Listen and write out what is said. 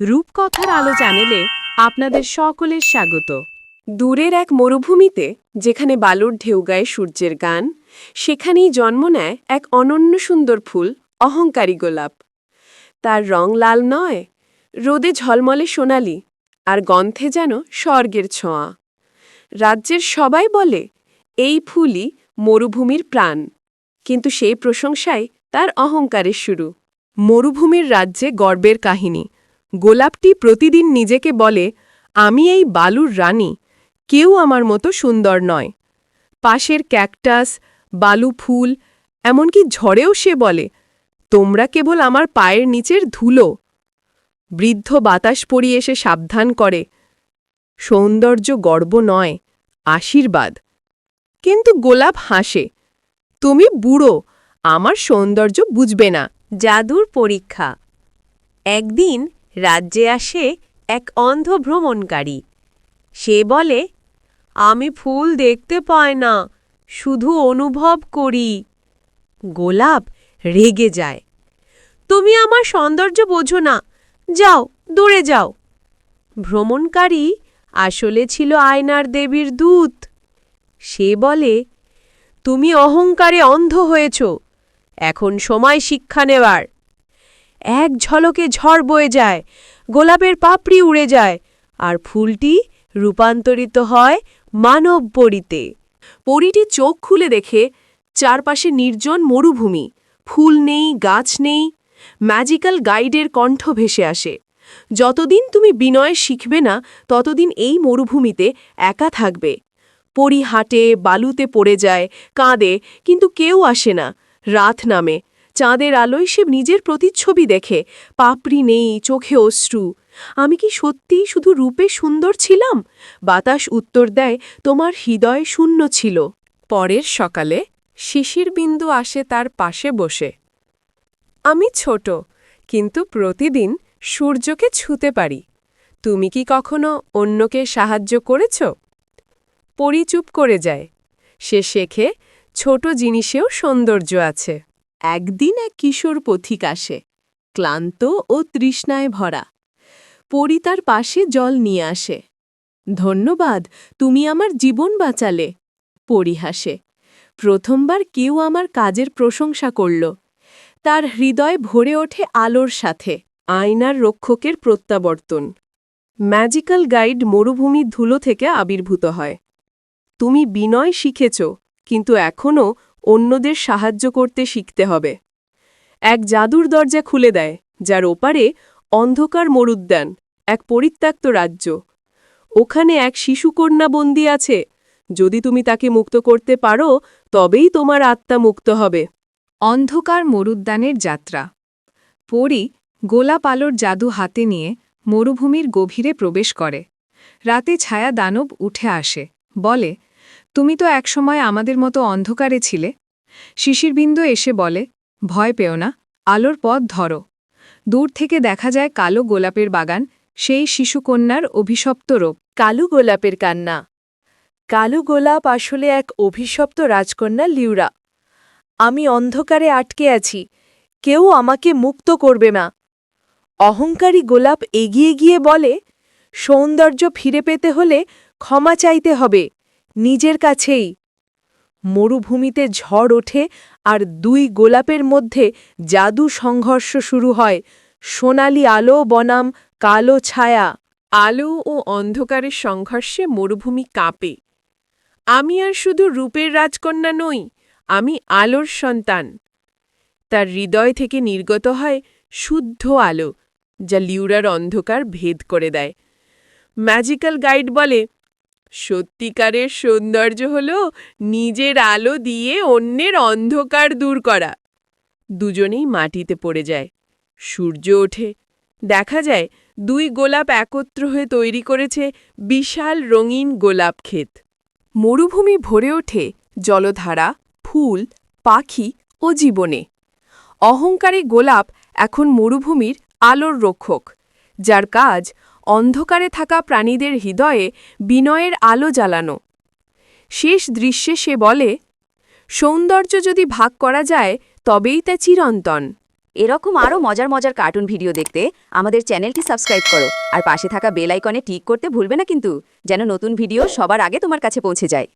রূপকথার আলো চ্যানেলে আপনাদের সকলের স্বাগত। দূরের এক মরুভূমিতে, যেখানে বালুর ঢেউ গায়ে সূর্যের গান, সেখানেই জন্ম নেয় এক অনন্য সুন্দর ফুল, অহংকারী গোলাপ। তার রং লাল নয়, রোদে ঝলমলে সোনালি, আর গন্ধে যেন স্বর্গের ছোঁয়া। রাজ্যের সবাই বলে, এই ফুলই মরুভূমির প্রাণ। কিন্তু সেই প্রশংসায় তার অহংকারের শুরু। মরুভূমির রাজ্যে গর্বের কাহিনী। গোলাপটি প্রতিদিন নিজেকে বলে, আমি এই বালুর রানী, কেউ আমার মতো সুন্দর নয়। পাশের ক্যাকটাস, বালু ফুল, এমনকি ঝড়েও সে বলে, তোমরা কেবল আমার পায়ের নিচের ধুলো বৃদ্ধ বাতাস পড়িয়ে এসে সাবধান করে, সৌন্দর্য গর্ব নয়, আশীর্বাদ। কিন্তু গোলাপ হাসে, তুমি বুড়ো, আমার সৌন্দর্য বুঝবে না। জাদুর পরীক্ষা। একদিন রাজ্যে আসে এক অন্ধ ভ্রমণকারী সে বলে, আমি ফুল দেখতে পাই না, শুধু অনুভব করি। গোলাপ রেগে যায়। তুমি আমার সৌন্দর্য বোঝো না, যাও, দূরে যাও। ভ্রমণকারী আসলে ছিল আয়নার দেবীর দূত। সে বলে, তুমি অহংকারে অন্ধ হয়েছ, এখন সময় শিক্ষা নেওয়ার এক ঝলকে ঝড় বয়ে যায়, গোলাপের পাপড়ি উড়ে যায়, আর ফুলটি রূপান্তরিত হয় মানব পরিতে পরিটি চোখ খুলে দেখে, চারপাশে নির্জন মরুভূমি, ফুল নেই, গাছ নেই ম্যাজিক্যাল গাইডের কণ্ঠ ভেসে আসে। যতদিন তুমি বিনয় শিখবে না, ততদিন এই মরুভূমিতে একা থাকবে। পরি হাটে বালুতে পড়ে যায়, কাঁদে, কিন্তু কেউ আসে না, রাত নামে চাঁদের আলোয় সে নিজের প্রতিচ্ছবি দেখে, পাপড়ি নেই, চোখে অশ্রু। আমি কি সত্যিই শুধু রূপে সুন্দর ছিলাম? বাতাস উত্তর দেয়, তোমার হৃদয় শূন্য ছিল। পরের সকালে শিশির বিন্দু আসে তার পাশে বসে। আমি ছোট, কিন্তু প্রতিদিন সূর্যকে ছুতে পারি। তুমি কি কখনো অন্যকে সাহায্য করেছ? পরিচুপ করে যায়। সে শেখে, ছোট জিনিসেও সৌন্দর্য আছে। একদিন এক কিশোর পথিক আসে, ক্লান্ত ও তৃষ্ণায় ভরা। পরি তার পাশে জল নিয়ে আসে, ধন্যবাদ, তুমি আমার জীবন বাঁচালে। পরি হাসে, প্রথমবার কেউ আমার কাজের প্রশংসা করল। তার হৃদয় ভরে ওঠে আলোর সাথে, আয়নার রক্ষকের প্রত্যাবর্তন। ম্যাজিক্যাল গাইড মরুভূমির ধুলো থেকে আবির্ভূত হয়। তুমি বিনয় শিখেছ, কিন্তু এখনও অন্যদের সাহায্য করতে শিখতে হবে। এক জাদুর দরজা খুলে দেয়, যার ওপারে অন্ধকার মরুদ্যান, এক পরিত্যক্ত রাজ্য। ওখানে এক শিশুকন্যা বন্দী আছে। যদি তুমি তাকে মুক্ত করতে পারো, তবেই তোমার আত্মা মুক্ত হবে। অন্ধকার মরুদ্যানের যাত্রা। পরি গোলাপ আলোর জাদু হাতে নিয়ে মরুভূমির গভীরে প্রবেশ করে। রাতে ছায়া দানব উঠে আসে। বলে তুমি তো একসময় আমাদের মতো অন্ধকারে ছিলে। শিশিরবিন্দু এসে বলে, ভয় পেও না, আলোর পথ ধরো। দূর থেকে দেখা যায় কালো গোলাপের বাগান, সেই শিশুকন্যার অভিশপ্ত রূপ। কালু গোলাপের কান্না। কালু গোলাপ আসলে এক অভিশপ্ত রাজকন্যা লিউরা। আমি অন্ধকারে আটকে আছি, কেউ আমাকে মুক্ত করবে না। অহংকারী গোলাপ এগিয়ে গিয়ে বলে, সৌন্দর্য ফিরে পেতে হলে ক্ষমা চাইতে হবে। নিজের কাছেই। মরুভূমিতে ঝড় ওঠে আর দুই গোলাপের মধ্যে জাদু সংঘর্ষ শুরু হয়। সোনালি আলো বনাম কালো ছায়া। আলো ও অন্ধকারের সংঘর্ষে মরুভূমি কাঁপে। আমি আর শুধু রূপের রাজকন্যা নই, আমি আলোর সন্তান। তার হৃদয় থেকে নির্গত হয় শুদ্ধ আলো, যা লিউরার অন্ধকার ভেদ করে দেয়। ম্যাজিক্যাল গাইড বলে সত্যিকারের সৌন্দর্য হল নিজের আলো দিয়ে অন্যের অন্ধকার দূর করা। দুজনেই মাটিতে পড়ে যায়। সূর্য ওঠে। দেখা যায় দুই গোলাপ একত্র হয়ে তৈরি করেছে বিশাল রঙিন গোলাপ ক্ষেত। মরুভূমি ভরে ওঠে জলধারা, ফুল, পাখি ও জীবনে। অহংকারী গোলাপ এখন মরুভূমির আলোর রক্ষক, যার কাজ অন্ধকারে থাকা প্রাণীদের হৃদয়ে বিনয়ের আলো জ্বালানো। শেষ দৃশ্যে সে বলে, সৌন্দর্য যদি ভাগ করা যায়, তবেই তা চিরন্তন। এরকম আরও মজার মজার কার্টুন ভিডিও দেখতে আমাদের চ্যানেলটি সাবস্ক্রাইব করো আর পাশে থাকা বেল আইকনে টিক করতে ভুলবে না কিন্তু, যেন নতুন ভিডিও সবার আগে তোমার কাছে পৌঁছে যায়।